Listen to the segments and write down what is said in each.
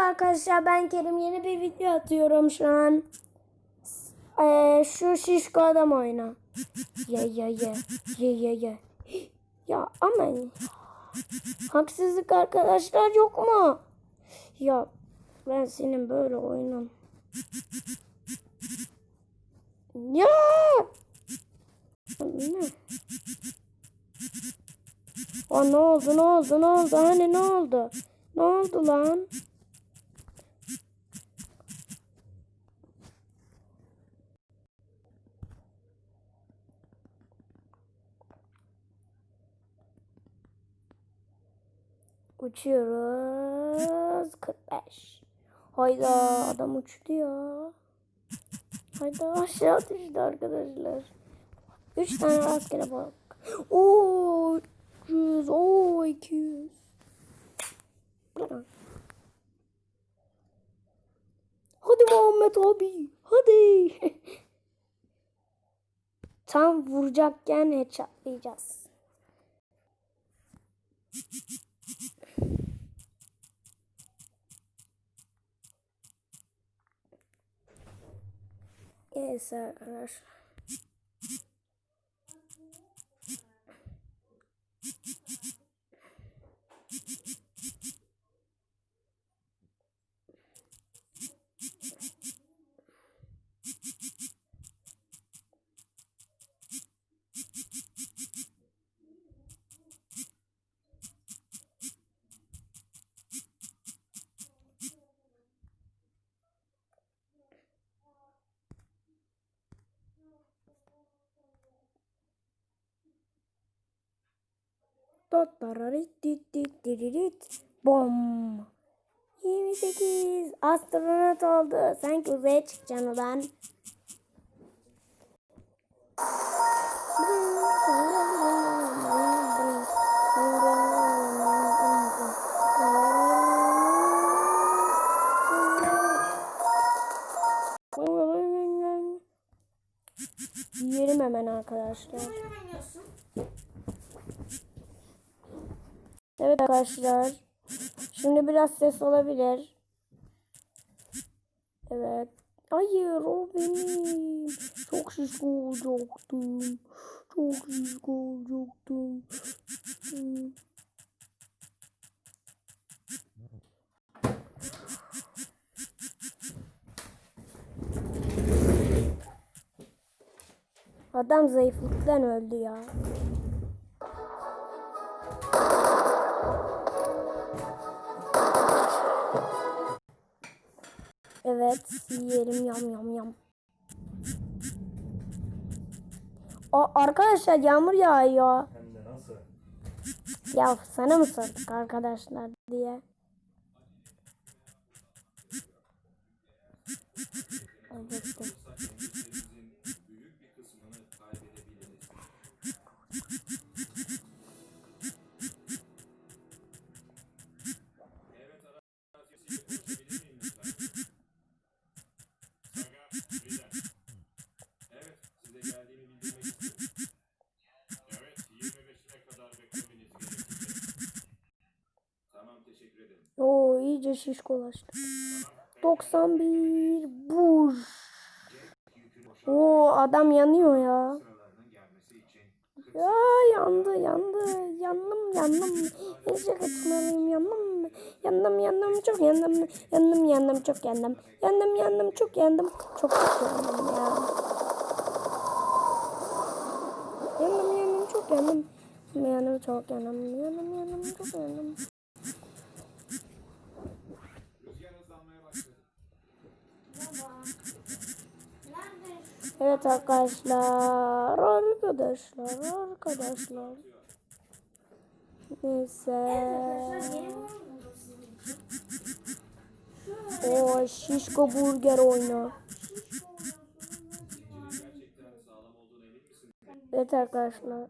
arkadaşlar ben Kerim yeni bir video atıyorum şu an. Ee, şu şişko adam oyna. Ye ye ye ye ye ye. Ya ama haksızlık arkadaşlar yok mu? Ya ben senin böyle oyunun. Ya! Ne? Aa, ne oldu ne oldu ne oldu hani ne oldu? Ne oldu lan? Uçuyoruz 45. Hayda adam uçtu ya. Hayda aşağı düştü arkadaşlar. 3 tane rastgele bak. Oo 300, oo 200. Hadi Muhammed abi. Hadi. Tam vuracakken headshotlayacağız. Yes arkadaşlar. Dotararit Bom. 28 astronot oldu. Sanki uzaya çıkacaksın ulan. Yiyelim hemen arkadaşlar. Evet arkadaşlar. Şimdi biraz ses olabilir. Evet. Hayır o benim. Çok şişko olacaktım. Çok şişko olacaktım. Adam zayıflıktan öldü ya. Evet, yiyelim yam yam yam. Aa, arkadaşlar yağmur yağıyor. Hem de nasıl? Ya sana mı sorduk arkadaşlar diye. İyice şişkolaştı. 91 buş. Oo adam yanıyor ya. Ya yandı yandı. Yandım yandım. İyice kaçmalıyım yandım. Yandım yandım çok yandım. Yandım yandım çok yandım. Yandım yandım çok yandım. Çok çok yandım ya. Yandım yandım çok yandım. Yandım çok yandım. Yandım yandım çok yandım. Evet arkadaşlar. Arkadaşlar. Arkadaşlar. Neyse. O şişko burger oyna. Evet arkadaşlar.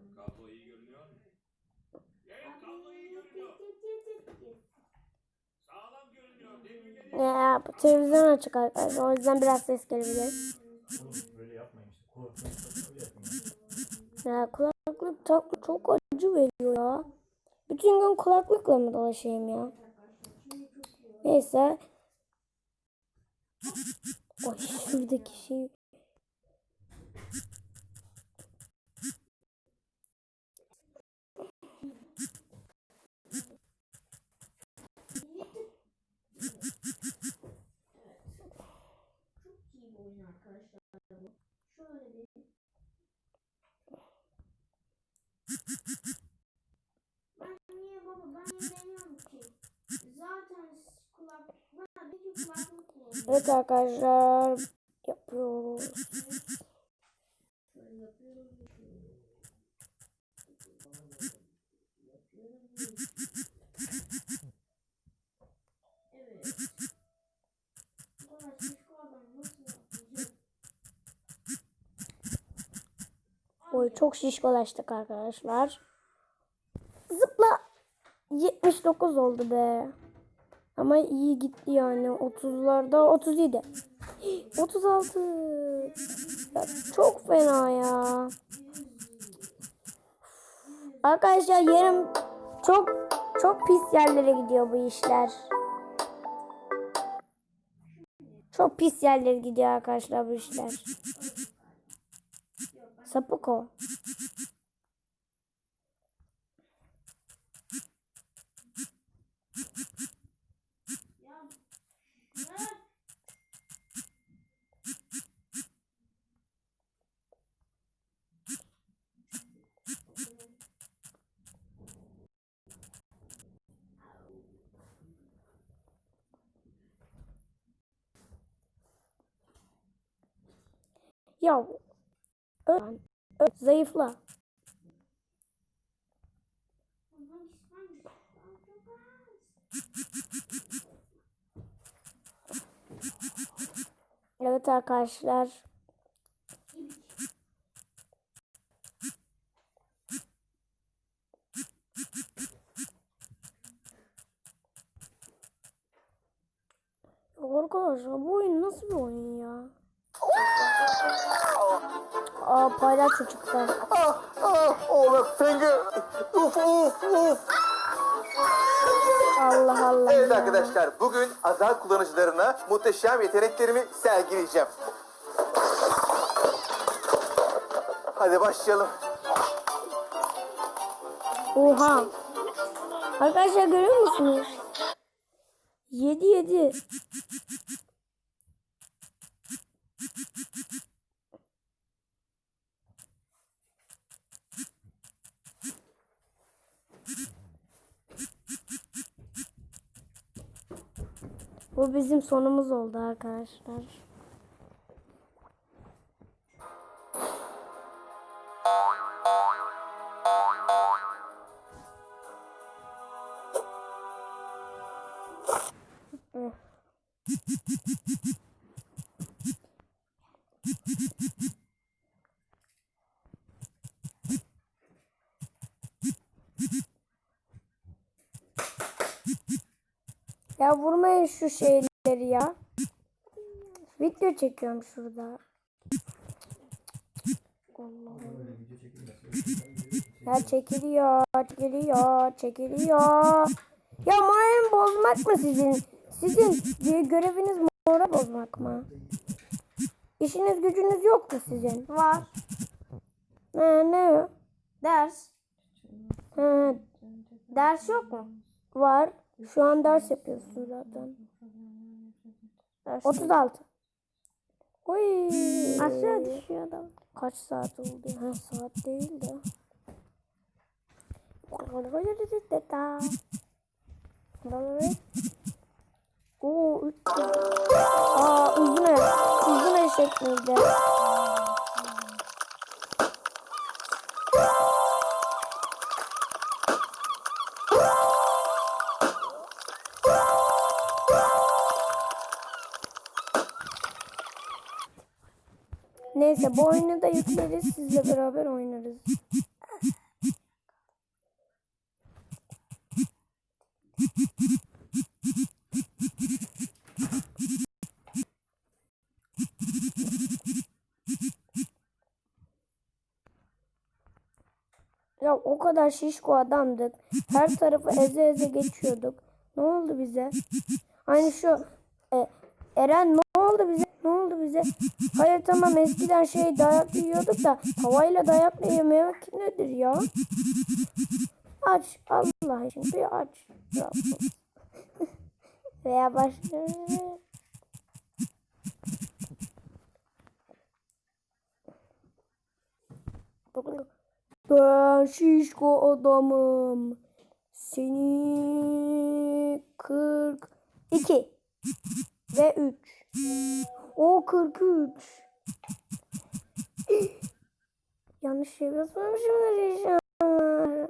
Ya, televizyon açık arkadaşlar. O yüzden biraz ses gelebilir. ya. Kulaklık tak çok acı veriyor ya. Bütün gün kulaklıkla mı dolaşayım ya? Neyse. Ay şuradaki şey Evet arkadaşlar yapıyoruz. Oy çok şişkolaştık arkadaşlar. Zıpla. 79 oldu be. Ama iyi gitti yani. 30'larda 37. 36. Ya çok fena ya. Arkadaşlar yarın çok çok pis yerlere gidiyor bu işler. Çok pis yerlere gidiyor arkadaşlar bu işler. Sapık o. Ya ö- ö- zayıfla. Evet arkadaşlar. Arkadaşlar bu oyun nasıl bir oyun ya? Aa paylaş çocuklar. Ah ah oğlum. Uf uf uf. Allah Allah. Evet ya. arkadaşlar bugün azal kullanıcılarına muhteşem yeteneklerimi sergileyeceğim. Hadi başlayalım. Oha. Arkadaşlar görüyor musunuz? 7 7. Bu bizim sonumuz oldu arkadaşlar. Ya vurmayın şu şeyleri ya. Video çekiyorum şurada. Allah. Ya çekiliyor, çekiliyor, çekiliyor. Ya moralimi bozmak mı sizin? Sizin göreviniz moral bozmak mı? İşiniz gücünüz yok mu sizin? Var. Ne ne? Ders. Ha, Ders yok mu? var. Şu an ders yapıyorsun zaten. Ders 36. Oy. Aşağı düşüyor adam. Kaç saat oldu? Ha saat değil de. Oo, üç. Aa uzun eşek miydi? Neyse bu oyunu da yükleriz. Sizle beraber oynarız. Ya o kadar şişko adamdık. Her tarafı eze eze geçiyorduk. Ne oldu bize? Hani şu e, Eren ne oldu bize? Bize? Hayır tamam eskiden şey dayak yiyorduk da tavayla dayak yememek nedir ya? Aç Allah için bir aç. Veya başka. Ben şişko adamım. Seni 42 ve 3. O 43. Yanlış şey basmamışımdır inşallah.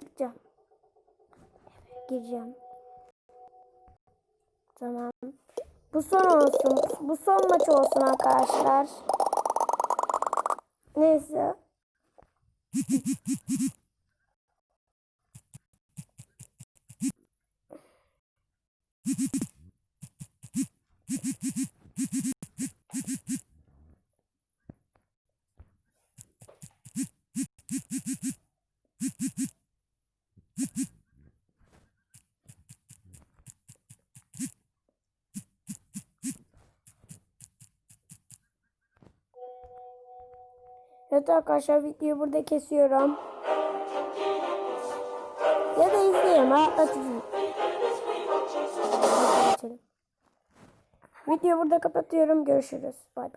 Gideceğim. Gireceğim. Tamam. Bu son olsun. Bu son maç olsun arkadaşlar. Neyse. Evet arkadaşlar videoyu burada kesiyorum. Ya da izleyelim atlatıcı. Videoyu burada kapatıyorum. Görüşürüz. Bay bay.